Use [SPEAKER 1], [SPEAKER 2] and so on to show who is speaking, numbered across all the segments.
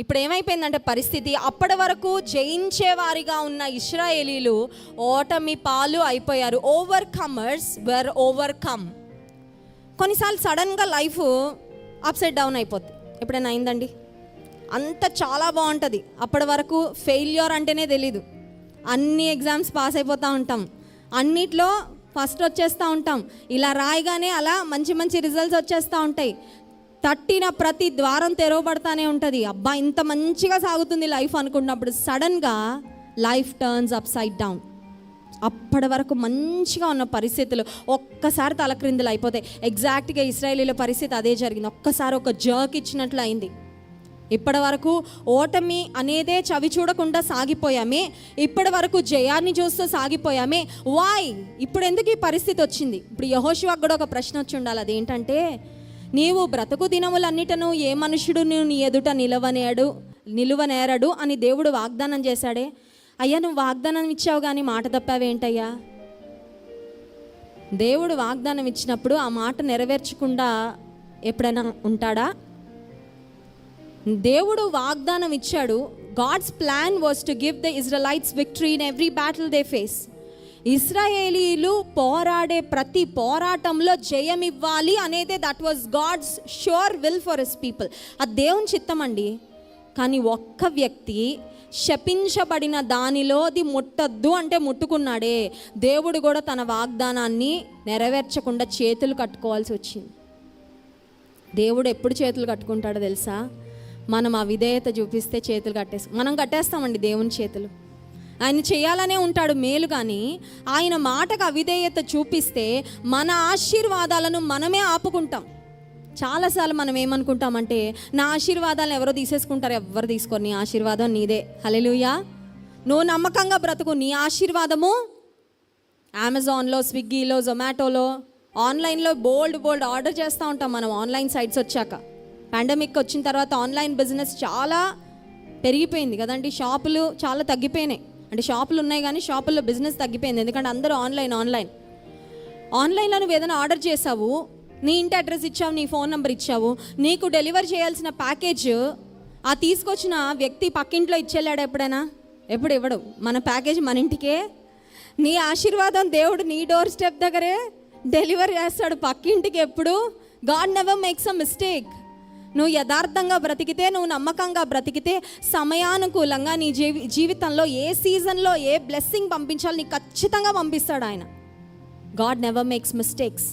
[SPEAKER 1] ఇప్పుడు ఏమైపోయిందంటే పరిస్థితి అప్పటి వరకు జయించేవారిగా ఉన్న ఇస్రాయేలీలు ఓటమి పాలు అయిపోయారు. Overcomers were overcome కొన్నిసార్లు సడన్గా లైఫ్ అప్సెట్ డౌన్ అయిపోద్ది. ఎప్పుడైనా అయిందండి? అంత చాలా బాగుంటుంది. అప్పటి వరకు ఫెయిల్యూర్ అంటేనే తెలీదు. అన్ని ఎగ్జామ్స్ పాస్ అయిపోతూ ఉంటాం. అన్నిట్లో ఫస్ట్ వచ్చేస్తూ ఉంటాం. ఇలా రాయగానే అలా మంచి మంచి రిజల్ట్స్ వచ్చేస్తూ ఉంటాయి. తట్టిన ప్రతి ద్వారం తెరవబడతానే ఉంటుంది. అబ్బా ఇంత మంచిగా సాగుతుంది లైఫ్ అనుకున్నప్పుడు సడన్గా life turns upside down. అప్పటి వరకు మంచిగా ఉన్న పరిస్థితులు ఒక్కసారి తలక్రిందులు అయిపోతాయి. ఎగ్జాక్ట్గా ఇస్రాయేలీల పరిస్థితి అదే జరిగింది. ఒక్కసారి ఒక జర్క్ ఇచ్చినట్లు అయింది. ఇప్పటి వరకు ఓటమి అనేదే చవి చూడకుండా సాగిపోయామే. ఇప్పటి వరకు జయాన్ని చూస్తూ సాగిపోయామే. వాయ్ ఇప్పుడు ఎందుకు ఈ పరిస్థితి వచ్చింది? ఇప్పుడు యహోశివాకు కూడా ఒక ప్రశ్న వచ్చి ఉండాలి. అదేంటంటే నీవు బ్రతుకు దినములన్నిటను ఏ మనుషుడు నీ ఎదుట నిలవనేడు నిలువనేరడు అని దేవుడు వాగ్దానం చేశాడే. అయ్యా నువ్వు వాగ్దానం ఇచ్చావు కానీ మాట తప్పావేంటయ్యా? దేవుడు వాగ్దానం ఇచ్చినప్పుడు ఆ మాట నెరవేర్చకుండా ఎప్పుడైనా ఉంటాడా? దేవుడు వాగ్దానం ఇచ్చాడు. God's plan was to give the Israelites victory in every battle they face. ఇస్రాయేలీలు పోరాడే ప్రతి పోరాటంలో జయం ఇవ్వాలి అనేదే that was God's sure will for his people అది దేవుని చిత్తం అండి. కానీ ఒక్క వ్యక్తి శపించబడిన దానిలోది ముట్టద్దు అంటే ముట్టుకున్నాడే. దేవుడు కూడా తన వాగ్దానాన్ని నెరవేర్చకుండా చేతులు కట్టుకోవాల్సి వచ్చింది. దేవుడు ఎప్పుడు చేతులు కట్టుకుంటాడో తెలుసా? మనం ఆ విధేయత చూపిస్తే చేతులు కట్టేస్తాం మనం కట్టేస్తామండి దేవుని చేతులు. ఆయన చేయాలనే ఉంటాడు మేలు కానీ ఆయన మాటకు అవిధేయత చూపిస్తే మన ఆశీర్వాదాలను మనమే ఆపుకుంటాం. చాలాసార్లు మనం ఏమనుకుంటామంటే నా ఆశీర్వాదాలను ఎవరో తీసేసుకుంటారు ఎవరు తీసుకోరు నీ ఆశీర్వాదం నీదే. హలెలుయా నువ్వు నమ్మకంగా బ్రతుకు నీ ఆశీర్వాదము అమెజాన్లో స్విగ్గీలో జొమాటోలో ఆన్లైన్లో బోల్డ్ బోల్డ్ ఆర్డర్ చేస్తూ ఉంటాం మనం ఆన్లైన్ సైట్స్ వచ్చాక. పాండమిక్ వచ్చిన తర్వాత ఆన్లైన్ బిజినెస్ చాలా పెరిగిపోయింది కదండి షాపులు చాలా తగ్గిపోయినాయి. అంటే షాపులు ఉన్నాయి కానీ షాపుల్లో బిజినెస్ తగ్గిపోయింది. ఎందుకంటే అందరూ ఆన్లైన్ ఆన్లైన్. ఆన్లైన్లో నువ్వు ఏదైనా ఆర్డర్ చేసావు నీ ఇంటి అడ్రస్ ఇచ్చావు నీ ఫోన్ నెంబర్ ఇచ్చావు నీకు డెలివర్ చేయాల్సిన ప్యాకేజ్ ఆ తీసుకొచ్చిన వ్యక్తి పక్కింట్లో ఇచ్చేళ్ళాడు ఎప్పుడైనా? ఎప్పుడు ఇవ్వడు. మన ప్యాకేజ్ మన ఇంటికే. నీ ఆశీర్వాదం దేవుడు నీ డోర్ స్టెప్ దగ్గరే డెలివర్ చేస్తాడు పక్కింటికి ఎప్పుడు. God never makes a mistake. నువ్వు యథార్థంగా బ్రతికితే నువ్వు నమ్మకంగా బ్రతికితే సమయానుకూలంగా నీ జీవి జీవితంలో ఏ సీజన్లో ఏ బ్లెస్సింగ్ పంపించాలో నీకు ఖచ్చితంగా పంపిస్తాడు ఆయన. God never makes mistakes.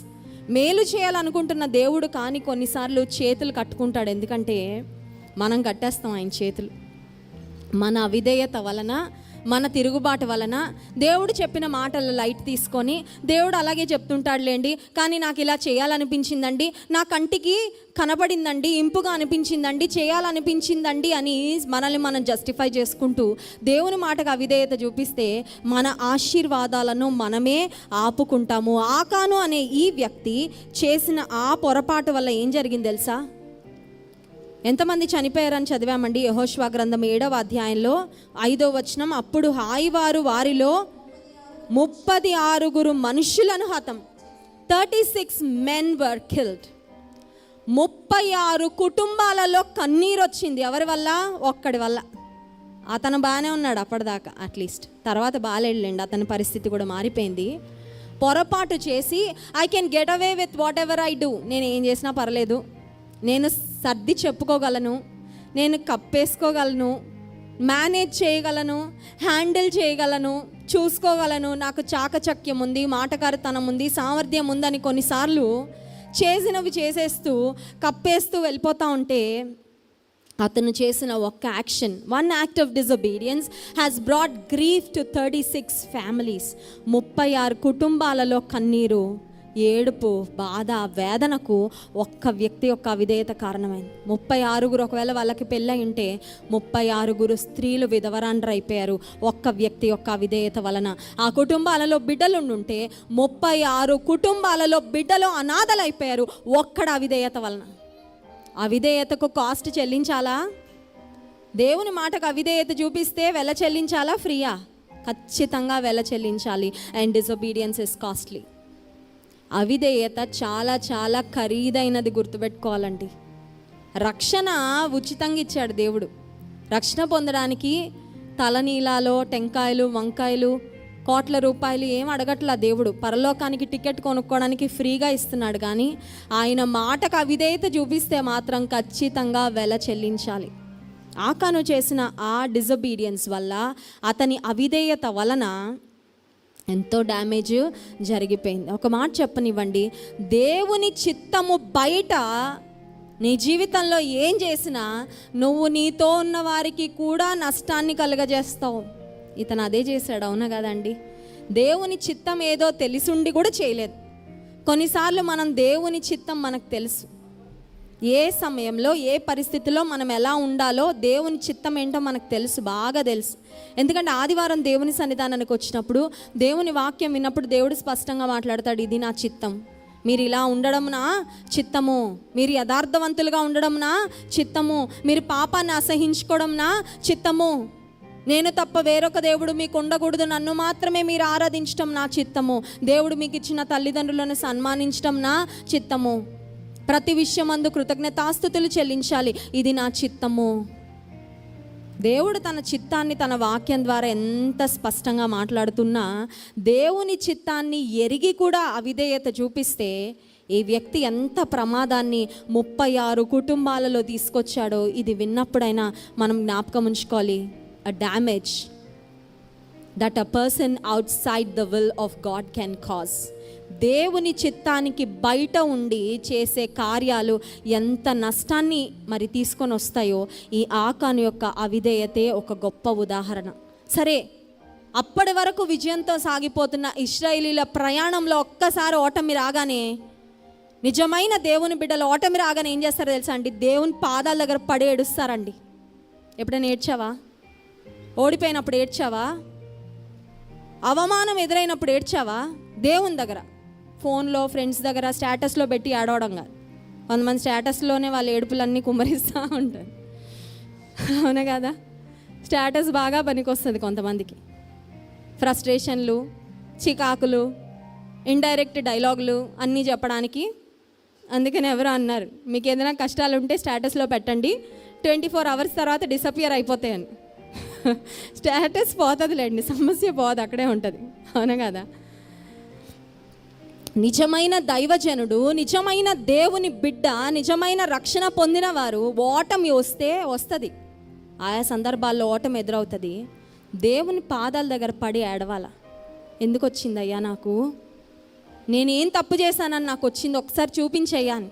[SPEAKER 1] మేలు చేయాలనుకుంటున్న దేవుడు కానీ కొన్నిసార్లు చేతులు కట్టుకుంటాడు. ఎందుకంటే మనం కట్టేస్తాం ఆయన చేతులు. మన అవిధేయత వలన మన తిరుగుబాటు వలన దేవుడు చెప్పిన మాటల లైట్ తీసుకొని దేవుడు అలాగే చెప్తుంటాడులేండి కానీ నాకు ఇలా చేయాలనిపించిందండి నా కంటికి కనబడిందండి ఇంపుగా అనిపించిందండి చేయాలనిపించిందండి అని మనల్ని మనం జస్టిఫై చేసుకుంటూ దేవుని మాటకు అవిధేయత చూపిస్తే మన ఆశీర్వాదాలను మనమే ఆపుకుంటాము. ఆకాను అనే ఈ వ్యక్తి చేసిన ఆ పొరపాటు వల్ల ఏం జరిగింది తెలుసా? ఎంతమంది చనిపోయారని చదివామండి. యహోష్వా గ్రంథం ఏడవ అధ్యాయంలో ఐదో వచనం అప్పుడు హాయివారు వారిలో ముప్పది ఆరుగురు మనుషులను హతం. Thirty six men were killed ముప్పై ఆరు కుటుంబాలలో కన్నీరు వచ్చింది. ఎవరి వల్ల? ఒక్కడి వల్ల. అతను బాగానే ఉన్నాడు అప్పటిదాకా అట్లీస్ట్ తర్వాత బాగాలేడులేండి అతని పరిస్థితి కూడా మారిపోయింది. పొరపాటు చేసి I can get away with whatever I do నేను ఏం చేసినా పర్లేదు. నేను సర్ది చెప్పుకోగలను నేను కప్పేసుకోగలను మేనేజ్ చేయగలను హ్యాండిల్ చేయగలను చూసుకోగలను. నాకు చాకచక్యం ఉంది మాటకారితనం ఉంది సామర్థ్యం ఉందని కొన్నిసార్లు చేసినవి చేసేస్తూ కప్పేస్తూ వెళ్ళిపోతూ ఉంటే అతను చేసిన ఒక్క action one act of disobedience has brought grief to thirty six families ముప్పై ఆరు కుటుంబాలలో కన్నీరు ఏడుపు బాధ వేదనకు ఒక్క వ్యక్తి యొక్క అవిధేయత కారణమైంది. ముప్పై ఆరుగురు ఒకవేళ వాళ్ళకి పెళ్ళై ఉంటే ముప్పై ఆరుగురు స్త్రీలు విధవరాండ్రైపోయారు ఒక్క వ్యక్తి యొక్క అవిధేయత వలన. ఆ కుటుంబాలలో బిడ్డలు ఉంటే ముప్పై ఆరు కుటుంబాలలో బిడ్డలు అనాథలైపోయారు ఒక్కడ అవిధేయత వలన. అవిధేయతకు కాస్ట్ చెల్లించాలా? దేవుని మాటకు అవిధేయత చూపిస్తే వెల చెల్లించాలా? ఫ్రీయా? ఖచ్చితంగా వెల చెల్లించాలి. అండ్ డిసొబీడియన్స్ ఇస్ కాస్ట్లీ అవిధేయత చాలా చాలా ఖరీదైనది గుర్తుపెట్టుకోవాలండి. రక్షణ ఉచితంగా ఇచ్చాడు దేవుడు. రక్షణ పొందడానికి తలనీలాలో టెంకాయలు వంకాయలు కోట్ల రూపాయలు ఏం అడగట్లా దేవుడు. పరలోకానికి టికెట్ కొనుక్కోవడానికి ఫ్రీగా ఇస్తున్నాడు కానీ ఆయన మాటకు అవిధేయత చూపిస్తే మాత్రం ఖచ్చితంగా వెల చెల్లించాలి. ఆకాను చేసిన ఆ డిజబీడియన్స్ వల్ల అతని అవిధేయత వలన ఎంతో డ్యామేజ్ జరిగిపోయింది. ఒక మాట చెప్పనివ్వండి. దేవుని చిత్తము బయట నీ జీవితంలో ఏం చేసినా నువ్వు నీతో ఉన్న వారికి కూడా నష్టాన్ని కలుగజేస్తావు. ఇతను అదే చేశాడు అవునా కదండి? దేవుని చిత్తం ఏదో తెలిసుండి కూడా చేయలేదు. కొన్నిసార్లు మనం దేవుని చిత్తం మనకు తెలుసు. ఏ సమయంలో ఏ పరిస్థితిలో మనం ఎలా ఉండాలో దేవుని చిత్తం ఏంటో మనకు తెలుసు బాగా తెలుసు. ఎందుకంటే ఆదివారం దేవుని సన్నిధానానికి వచ్చినప్పుడు దేవుని వాక్యం విన్నప్పుడు దేవుడు స్పష్టంగా మాట్లాడతాడు ఇది నా చిత్తం. మీరు ఇలా ఉండడం నా చిత్తము? మీరు యథార్థవంతులుగా ఉండడం నా చిత్తము? మీరు పాపాన్ని అసహించుకోవడం నా చిత్తము? నేను తప్ప వేరొక దేవుడు మీకు ఉండకూడదు. నన్ను మాత్రమే మీరు ఆరాధించటం నా చిత్తము. దేవుడు మీకు ఇచ్చిన తల్లిదండ్రులను సన్మానించటం నా చిత్తము. ప్రతి విషయం అందు కృతజ్ఞతాస్థుతులు చెల్లించాలి. ఇది నా చిత్తము. దేవుడు తన చిత్తాన్ని తన వాక్యం ద్వారా ఎంత స్పష్టంగా మాట్లాడుతున్నా దేవుని చిత్తాన్ని ఎరిగి కూడా అవిధేయత చూపిస్తే ఈ వ్యక్తి ఎంత ప్రమాదాన్ని ముప్పై ఆరు కుటుంబాలలో తీసుకొచ్చాడో ఇది విన్నప్పుడైనా మనం జ్ఞాపకం ఉంచుకోవాలి. A damage that a person outside the will of God can cause దేవుని చిత్తానికి బయట ఉండి చేసే కార్యాలు ఎంత నష్టాన్ని మరి తీసుకొని వస్తాయో ఈ ఆకాను యొక్క అవిధేయతే ఒక గొప్ప ఉదాహరణ. సరే అప్పటి వరకు విజయంతో సాగిపోతున్న ఇస్రాయిలీల ప్రయాణంలో ఒక్కసారి ఓటమి రాగానే నిజమైన దేవుని బిడ్డలు ఓటమి రాగానే ఏం చేస్తారో తెలుసా అండి? దేవుని పాదాల దగ్గర పడి ఏడుస్తారండి. ఎప్పుడైనా ఏడ్చావా? ఓడిపోయినప్పుడు ఏడ్చావా? అవమానం ఎదురైనప్పుడు ఏడ్చావా? దేవుని దగ్గర. ఫోన్లో ఫ్రెండ్స్ దగ్గర స్టేటస్లో పెట్టి ఆడవడం కాదు. కొంతమంది స్టేటస్లోనే వాళ్ళ ఏడుపులన్నీ కుమ్మరిస్తూ ఉంటారు. అవునా కదా? స్టేటస్ బాగా పనికొస్తుంది కొంతమందికి. ఫ్రస్ట్రేషన్లు చికాకులు ఇండైరెక్ట్ డైలాగులు అన్నీ చెప్పడానికి అందుకని ఎవరో అన్నారు. మీకు ఏదైనా కష్టాలు ఉంటే స్టేటస్లో పెట్టండి. ట్వంటీ ఫోర్ అవర్స్ తర్వాత డిసపియర్ అయిపోతాయని. స్టేటస్ పోతుందిలేండి సమస్య పోదు అక్కడే ఉంటుంది. అవునా కదా? నిజమైన దైవజనుడు నిజమైన దేవుని బిడ్డ నిజమైన రక్షణ పొందిన వారు ఓటమి వస్తే వస్తుంది. ఆయా సందర్భాల్లో ఓటమి ఎదురవుతుంది. దేవుని పాదాల దగ్గర పడి ఏడవాల. ఎందుకు వచ్చిందయ్యా నాకు? నేనేం తప్పు చేశానని నాకు వచ్చింది ఒకసారి చూపించయ్యా అని.